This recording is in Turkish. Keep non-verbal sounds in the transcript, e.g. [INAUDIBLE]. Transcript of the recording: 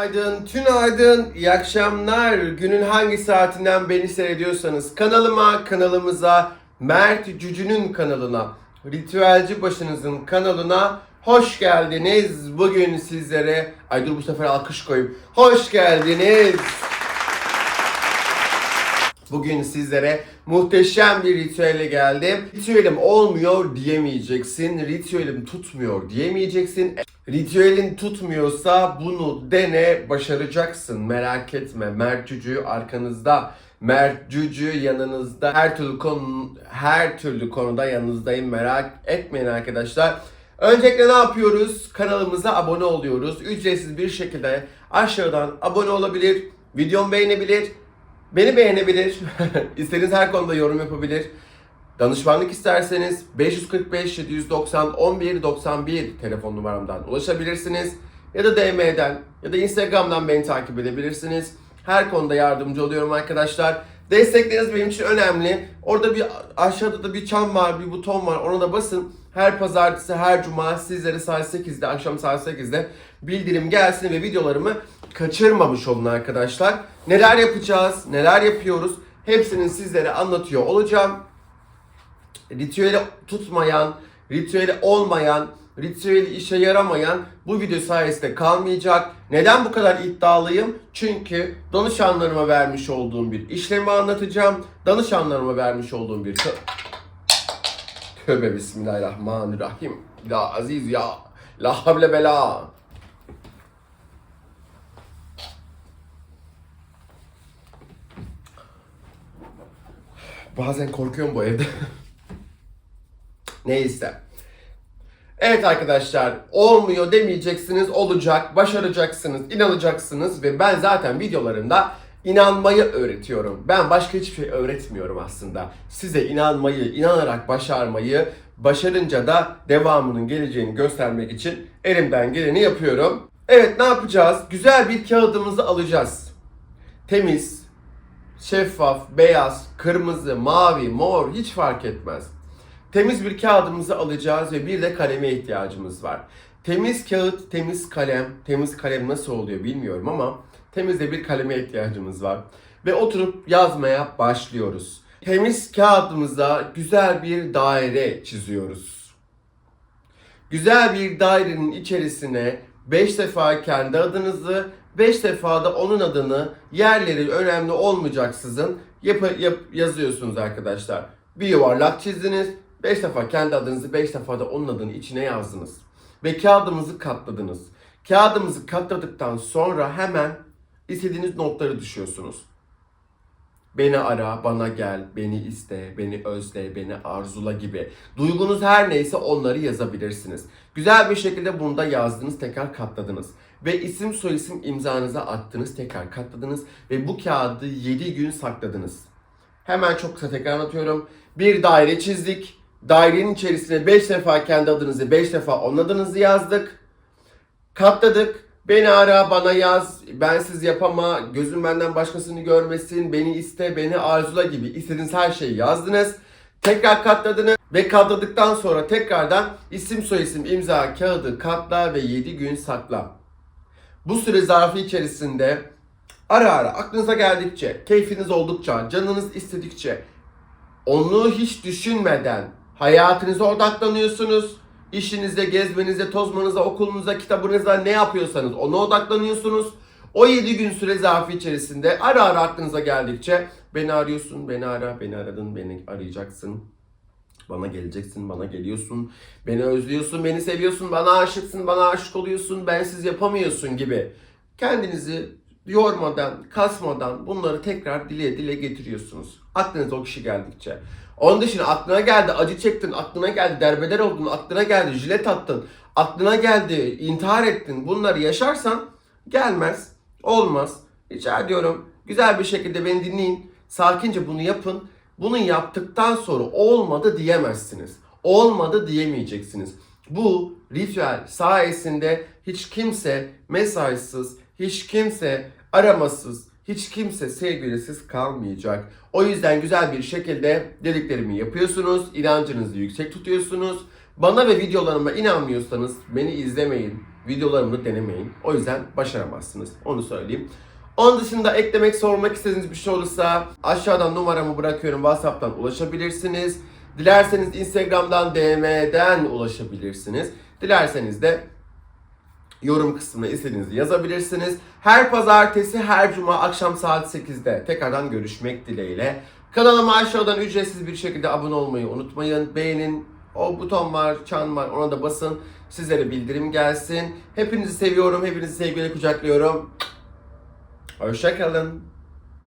Günaydın, tünaydın, iyi akşamlar. Günün hangi saatinden beni seyrediyorsanız kanalıma, kanalımıza, Mert Cücü'nün kanalına, Ritüelci Başınızın kanalına hoş geldiniz. Bugün sizlere, ay dur bu sefer alkış koyayım. Hoş geldiniz. Bugün sizlere muhteşem bir ritüelle geldim. Ritüelim olmuyor diyemeyeceksin. Ritüelim tutmuyor diyemeyeceksin. Ritüelin tutmuyorsa bunu dene başaracaksın. Merak etme. Mert Cücü arkanızda. Mert Cücü yanınızda. Her türlü konu her türlü konuda yanınızdayım. Merak etmeyin arkadaşlar. Öncelikle ne yapıyoruz? Kanalımıza abone oluyoruz. Ücretsiz bir şekilde aşağıdan abone olabilir, videomu beğenebilir, Beni beğenebilir. [LAUGHS] İstediğiniz her konuda yorum yapabilir. Danışmanlık isterseniz 545 790 11 91 telefon numaramdan ulaşabilirsiniz. Ya da DM'den ya da Instagram'dan beni takip edebilirsiniz. Her konuda yardımcı oluyorum arkadaşlar. Destekleriniz benim için önemli. Orada bir aşağıda da bir çan var, bir buton var. Ona da basın. Her pazartesi, her cuma sizlere saat 8'de, akşam saat 8'de bildirim gelsin ve videolarımı kaçırmamış olun arkadaşlar. Neler yapacağız, neler yapıyoruz hepsini sizlere anlatıyor olacağım. Ritüeli tutmayan, ritüeli olmayan, ritüeli işe yaramayan bu video sayesinde kalmayacak. Neden bu kadar iddialıyım? Çünkü danışanlarıma vermiş olduğum bir işlemi anlatacağım. Danışanlarıma vermiş olduğum bir... Tö- Tövbe bismillahirrahmanirrahim. Ya aziz ya. La havle bela. Bazen korkuyorum bu evde. [LAUGHS] Neyse. Evet arkadaşlar olmuyor demeyeceksiniz olacak başaracaksınız inanacaksınız ve ben zaten videolarımda inanmayı öğretiyorum. Ben başka hiçbir şey öğretmiyorum aslında. Size inanmayı, inanarak başarmayı, başarınca da devamının geleceğini göstermek için elimden geleni yapıyorum. Evet ne yapacağız? Güzel bir kağıdımızı alacağız. Temiz, şeffaf, beyaz, kırmızı, mavi, mor hiç fark etmez. Temiz bir kağıdımızı alacağız ve bir de kaleme ihtiyacımız var. Temiz kağıt, temiz kalem, temiz kalem nasıl oluyor bilmiyorum ama temiz de bir kaleme ihtiyacımız var. Ve oturup yazmaya başlıyoruz. Temiz kağıdımıza güzel bir daire çiziyoruz. Güzel bir dairenin içerisine 5 defa kendi adınızı, 5 defa da onun adını yerleri önemli olmayacaksızın yap- yap- yazıyorsunuz arkadaşlar. Bir yuvarlak çizdiniz, 5 defa kendi adınızı, 5 defa da onun adını içine yazdınız. Ve kağıdımızı katladınız. Kağıdımızı katladıktan sonra hemen istediğiniz notları düşüyorsunuz. Beni ara, bana gel, beni iste, beni özle, beni arzula gibi. Duygunuz her neyse onları yazabilirsiniz. Güzel bir şekilde bunu da yazdınız, tekrar katladınız. Ve isim soyisim imzanıza attınız, tekrar katladınız. Ve bu kağıdı 7 gün sakladınız. Hemen çok kısa tekrar anlatıyorum. Bir daire çizdik. Dairenin içerisine 5 defa kendi adınızı, 5 defa onun adınızı yazdık. Katladık. Beni ara, bana yaz, bensiz yapama, gözüm benden başkasını görmesin, beni iste, beni arzula gibi istediğiniz her şeyi yazdınız. Tekrar katladınız ve katladıktan sonra tekrardan isim soyisim imza kağıdı katla ve 7 gün sakla. Bu süre zarfı içerisinde ara ara aklınıza geldikçe, keyfiniz oldukça, canınız istedikçe onu hiç düşünmeden hayatınıza odaklanıyorsunuz. İşinize, gezmenize, tozmanıza, okulunuza, kitabınıza ne yapıyorsanız ona odaklanıyorsunuz. O 7 gün süre zarfı içerisinde ara ara aklınıza geldikçe beni arıyorsun, beni ara, beni aradın, beni arayacaksın. Bana geleceksin, bana geliyorsun, beni özlüyorsun, beni seviyorsun, bana aşıksın, bana aşık oluyorsun, bensiz yapamıyorsun gibi. Kendinizi yormadan, kasmadan bunları tekrar dile dile getiriyorsunuz. Aklınıza o kişi geldikçe. Onun dışında aklına geldi, acı çektin, aklına geldi, derbeder oldun, aklına geldi, jilet attın, aklına geldi, intihar ettin. Bunları yaşarsan gelmez, olmaz. Rica ediyorum güzel bir şekilde beni dinleyin. Sakince bunu yapın. Bunu yaptıktan sonra olmadı diyemezsiniz. Olmadı diyemeyeceksiniz. Bu ritüel sayesinde hiç kimse mesaisiz, hiç kimse aramasız, hiç kimse sevgilisiz kalmayacak. O yüzden güzel bir şekilde dediklerimi yapıyorsunuz. inancınızı yüksek tutuyorsunuz. Bana ve videolarıma inanmıyorsanız beni izlemeyin. videolarımı denemeyin. O yüzden başaramazsınız. Onu söyleyeyim. Onun dışında eklemek, sormak istediğiniz bir şey olursa aşağıdan numaramı bırakıyorum. WhatsApp'tan ulaşabilirsiniz. Dilerseniz Instagram'dan, DM'den ulaşabilirsiniz. Dilerseniz de yorum kısmına istediğinizi yazabilirsiniz. Her pazartesi, her cuma akşam saat 8'de tekrardan görüşmek dileğiyle. Kanalıma aşağıdan ücretsiz bir şekilde abone olmayı unutmayın. Beğenin. O buton var, çan var ona da basın. Sizlere bildirim gelsin. Hepinizi seviyorum. Hepinizi sevgiyle kucaklıyorum. Hoşçakalın.